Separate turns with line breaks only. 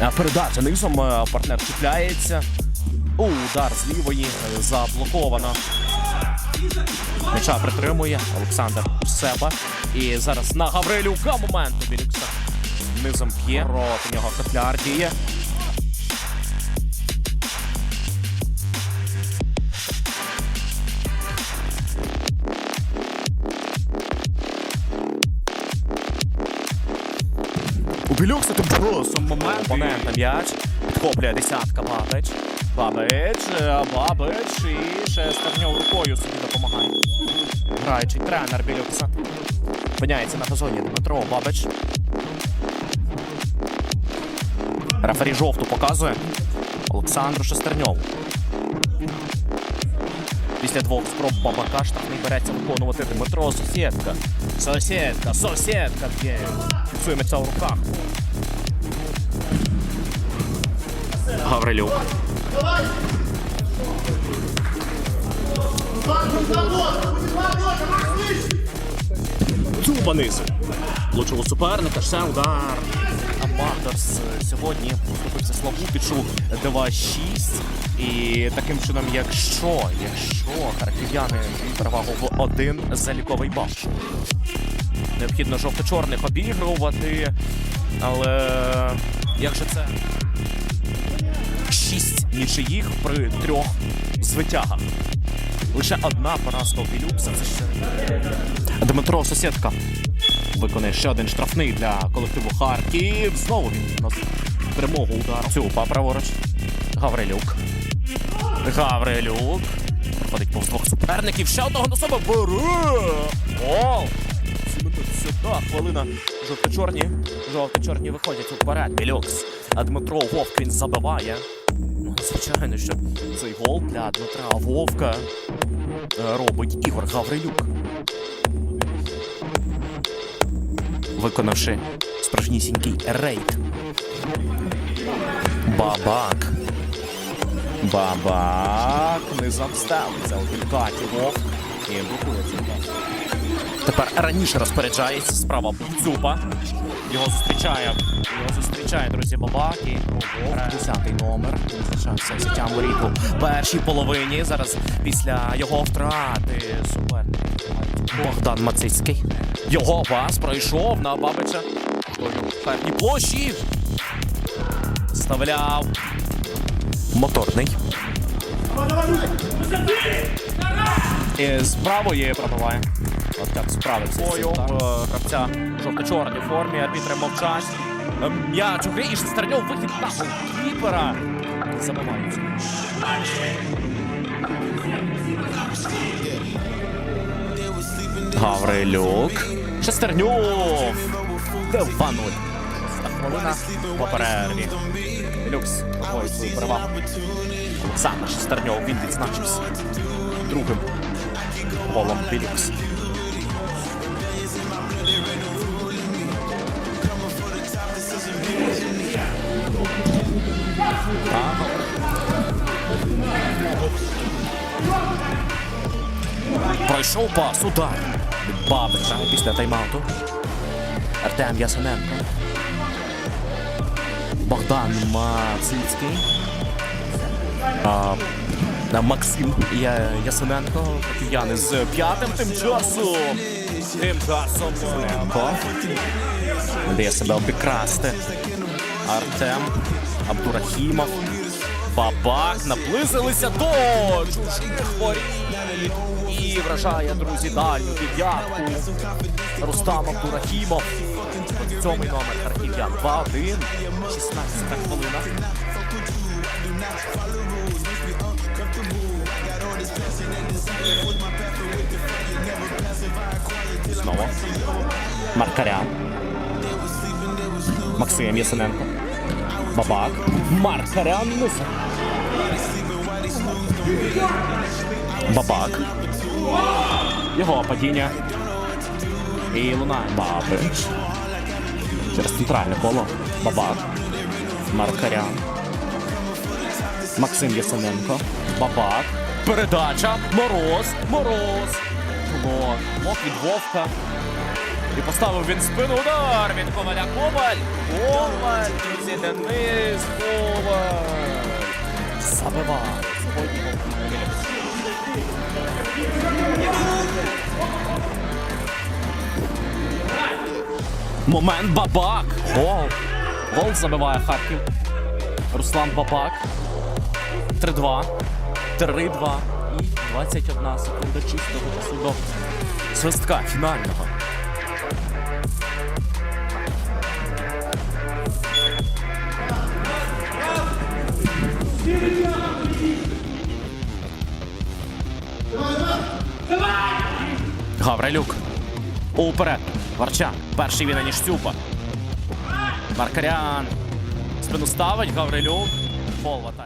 Е, Передача низом е, партнер чіпляється. Удар з лівої е, заблоковано. М'яча притримує Олександр у себе. І зараз на Гаврилюка момент у Білюкса. Низом п'є. Проти нього Котляр діє. У Білюкса тим часом момент. Опонент на м'яч. Підхоплює десятка Бабич. Бабич, е, Бабич і ще рукою собі допомагає. Граючий тренер Білюкса. Опиняється на газоні Дмитро Бабич. Рефері жовту показує Олександру Шестерньову. Після двох спроб Бабака штрафний береться виконувати Дмитро Сусєдка. Сусєдка, Сусєдка б'є. Фіксує м'яча в руках. Гаврилюк. Дзюба низу. Влучив у суперника, ще удар. Е, сьогодні поступився Славутичу 2-6. І таким чином, якщо, якщо харків'яни перевагу в один заліковий бал. Необхідно жовто-чорних обігрувати, але як же це? Шість нічиїх при трьох звитягах. Лише одна поразка у Білюкса. Це ще Дмитро Сусідка виконує ще один штрафний для колективу Харків. Знову він носить перемогу удару. Цюпа праворуч. Гаврилюк. Гаврилюк. Проходить повз двох суперників. Ще одного на себе бере. Гол! 70 хвилина. Жовто-чорні. Жовто-чорні виходять уперед. Білюкс. А Дмитро Вовк він забиває. Ну, звичайно, що цей гол для Дмитра Вовка е, робить Ігор Гаврилюк. Виконавши справжнісінький рейд. Бабак. Бабак. Низом ставиться у відкаті Вовк. І блокує. Тепер раніше розпоряджається справа Цупа. Його зустрічає. Його зустрічає, друзі, Бабак. І 10 номер. Залишався взяттям воріту в першій половині. Зараз після його втрати суперник. Богдан Мацицький. Його пас пройшов на Бабича. В площі. Заставляв. Моторний. І з правої пробиває. От так справився. Бою гравця жовто-чорній формі. Арбітри мовчать. Ем, М'яч у грі і Шестерньов вихід на голкіпера. Забивається. Гаврилюк. Шестерньов. 2-0. Хвилина по перерві. Люкс проходить свою перевагу. Олександр Шестерньов він відзначився другим голом Білюкс. Пройшов пас, удар від Бабича після тайм-ауту. Артем Ясененко. Богдан Мацицький. А, а, Максим Я- Ясененко. Кияни з п'ятим тим часом. Тим часом Ясененко. Дає себе обікрасти. Артем Абдурахімов. Бабак наблизилися до чужих воріт. І вражає, друзі, дальню дев'ятку. Рустам Абдурахімов. Сьомий номер харків'ян. 2-1. 16 хвилина. Знову. Маркарян. Максим Ясененко. Бабак. Марк Маркарян. Бабак. Його падіння. І лунає Бабич. Через центральне коло. Бабак. Маркарян. Максим Ясененко. Бабак. Передача. Мороз. Мороз. Блок. Блок від Вовка. І поставив він спину удар від Коваля. Коваль! Коваль! Друзі, Денис Коваль! Сьогодні Момент Бабак. Гол. Гол забиває Харків. Руслан Бабак. 3-2. 3-2. І 21 секунда чистого часу до свистка фінального. Гаврилюк. Уперед. Варчан. Перший він, ніж Цюпа. Маркарян. Спину ставить Гаврилюк. Фол в атаці.